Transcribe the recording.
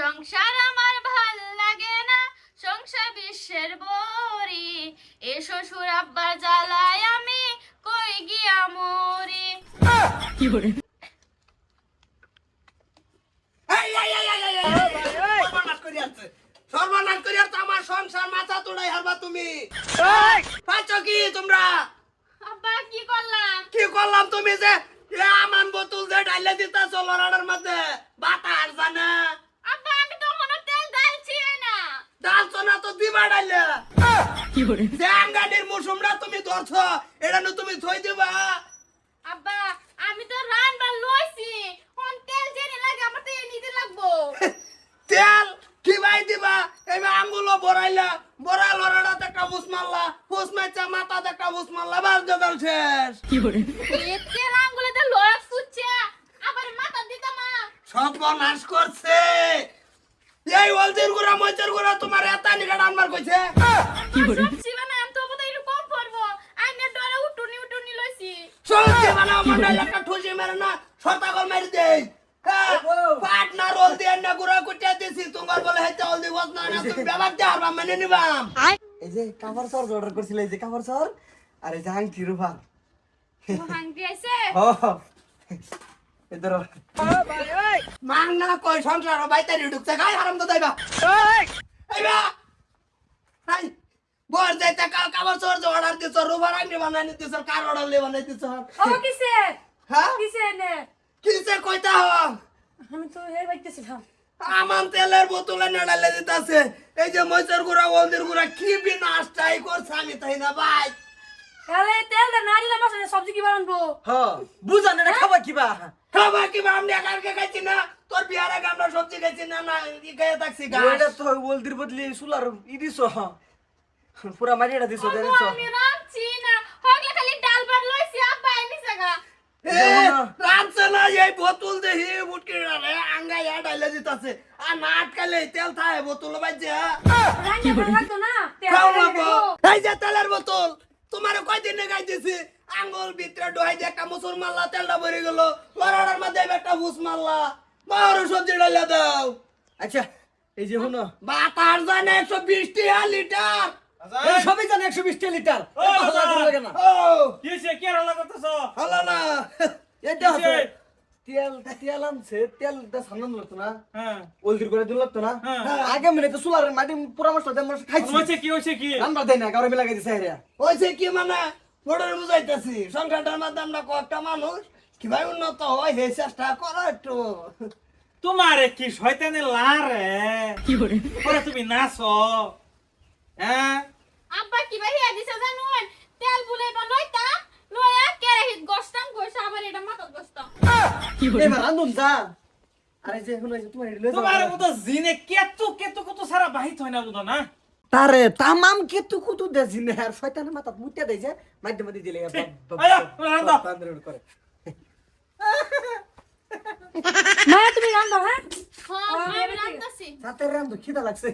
সংসার আমার ভালো লাগে না সংসার বিশ্বের বরি। এ শ্বশুর আব্বার জ্বালায় আমি কই গিয়া মরি। সর্বনাশ আমার সংসার মাথা তোড়াই হারবা তুমি। পাচ্ছ কি তোমরা? আব্বা কি করলাম? কি করলাম তুমি যে? আমান বোতল যে ডাইলে দিতেছ লড়ার মধ্যে বাতাস জানে আব্বা আমি তো কোনো তেল ডালছি না ডালছ না তো দিবা ডাইলে যে আঙ্গানির মুসুমরা তুমি ধরছ এটা না তুমি থই দিবা। আব্বা আমি তো রান্না লইছি। কোন তেল জেনে লাগে আমার তো নিতে লাগবো। তেল কি ভাই দিবা এবার আঙ্গুলো বড়াইলা বড়া লড়াটা বুস মারলা ফুস মারছা মাথা বুস মারলা বাস গজাল শেষ। এ তেল আঙ্গুলেতে লড়া ফুচ্ছে আবার মাথা দিতাম সর্বনাশ করছে। এই অলজির গুড়া মজের গুড়া তোমার এতা নিকাট আনবার কইছে? সবজি বানাম তো বোধহয় একটু কম পড়ব আইনে ডরে উটুনি উটুনি লইছি। সবজি বানাও মান্ডাই একটা ঠুসি মেরে না সরতাগল মারি দেই। পাট না রোল গুড়া কুটিয়া দিছি তোমার বলে হেতে হলদি বস না না তুমি ব্যবহার দিয়ে হারবা মেনে নিবাম। এই যে কাভার সর অর্ডার করছিল এই যে কাভার সর আর এই যে হাঙ্গি আইছে? ও এই ধরো মাং না কই সংসার বাইতে ঢুকছে গাই হারাম তো দাইবা আইবা হাই বর যাইতে কাল কাবার চোর যে অর্ডার দিছ রুবার আংটি বানাই দিছ কার অর্ডার লে বানাই দিছ ও কিসে? হ্যাঁ? কিসে নে কিসে কইতা হ আমি তো এর বাইতেছিলাম আমান তেলের বোতলে নেড়ালে দিতাছে। এই যে মইসের গুড়া হলদির গুড়া কি বিনাশ চাই করছে আমি তাই না ভাই? আরে তেলটা না দিলে মাছ সবজি কি বানাবো হ বুঝা না খাবা কিবা খাবার কি বা আমি একা একা খাইছি না। তোর বিয়ার আগে আমরা সবজি খাইছি না না ই খেয়ে থাকছি ওইটা গাছ তো বলদির বদলি সুলার ই দিছো পুরা মারিটা দিছো ওগো, দেখছ। আমি রাঁধছি না হগলে খালি ডাল ভাত লইছি আব্বা গা। না। এই বোতল দেখি বুটকি রে আঙ্গা ইয়া ডাইলে দিতাছে। আর না আটকালে তেল থাকে বোতল ভালো লাগতো না? তেল খাও না দেবো। এই যে তেলের বোতল তোমার কয়দিন গাই দিছি? আঙ্গুল ভিতরে ডোহাই দিয়ে একটা মুসুর মারলা তেলটা ভরে গেল। লড়ার মধ্যে একটা বুস মারলা বড় সবজি ডাইলে দাও। আচ্ছা এই যে শুনো। বাতার জানে একশো বিশ টাকা লিটার? এই সবই জানে একশো বিশ লিটার। ও, বাবা। লাগে না। ও। কিসে কি রান্না করতেছ? হলো না। এটা আছে তেল তেল আনছে তেলটা সামনে লাগতো না। হ্যাঁ। ওলদির করে দিল লাগতো না। হ্যাঁ। আগে মনে তো সুলার মাটি পুরা মশলা দিয়ে মশলা খাইছি। কি হয়েছে কি? রান্না দেয় না কারও মিলা গেছে হয়েছে কি মানে? মোটর বুঝাইতেছি সংখ্যাটার মাধ্যমে আমরা কয়েকটা মানুষ কীভাবে উন্নত হয় হে চেষ্টা করো একটু। তোমারে কি শয়তানে লারে? কি করে ওরে তুমি নাচো। হ্যাঁ? আব্বা কি ভাই বাহিয়া দিছে জানুন? তেল বুলে বা লইতাম লইয়া কেরাহিত গস্তাম গইছে আবার এটা মাথাত গস্তাম। এবার রান্ধুন যা। আরে যে যে তোমার তোমার মতো জিনে কেতু কেতু কত সারা বাহিত হয় না বুঝো না? তারে তামাম কেতু কুতু দে জিনে। আর শয়তানের মাথা মুত্যা দেই যে মাধ্যম দিয়ে দিলে আয়া, রান্ধো। করে। মা তুমি রান্না হ্যাঁ? হ্যাঁ আমি রান্তাছি সাথে রান্ধু খিদা লাগছে।